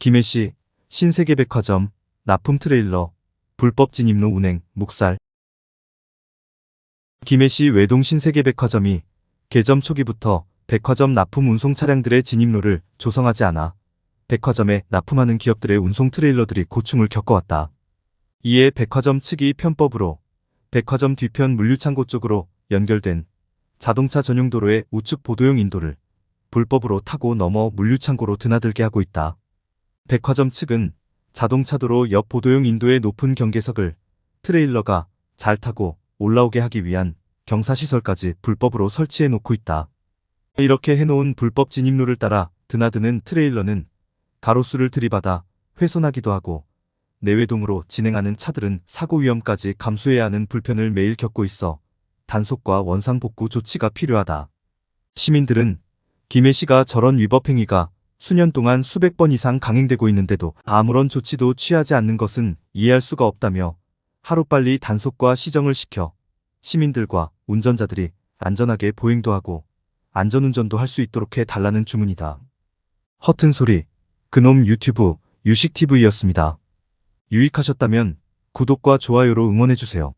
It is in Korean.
김해시 신세계백화점 납품 트레일러 불법 진입로 운행 묵살 김해시 외동 신세계백화점이 개점 초기부터 백화점 납품 운송 차량들의 진입로를 조성하지 않아 백화점에 납품하는 기업들의 운송 트레일러들이 고충을 겪어왔다. 이에 백화점 측이 편법으로 백화점 뒤편 물류창고 쪽으로 연결된 자동차 전용 도로의 우측 보도용 인도를 불법으로 타고 넘어 물류창고로 드나들게 하고 있다. 백화점 측은 자동차도로 옆 보도용 인도의 높은 경계석을 트레일러가 잘 타고 올라오게 하기 위한 경사시설까지 불법으로 설치해 놓고 있다. 이렇게 해놓은 불법 진입로를 따라 드나드는 트레일러는 가로수를 들이받아 훼손하기도 하고 내외동으로 진행하는 차들은 사고 위험까지 감수해야 하는 불편을 매일 겪고 있어 단속과 원상복구 조치가 필요하다. 시민들은 김해 씨가 저런 위법 행위가 수년 동안 수백 번 이상 강행되고 있는데도 아무런 조치도 취하지 않는 것은 이해할 수가 없다며 하루빨리 단속과 시정을 시켜 시민들과 운전자들이 안전하게 보행도 하고 안전운전도 할 수 있도록 해 달라는 주문이다. 허튼 소리, 그놈 유튜브 유식TV였습니다. 유익하셨다면 구독과 좋아요로 응원해주세요.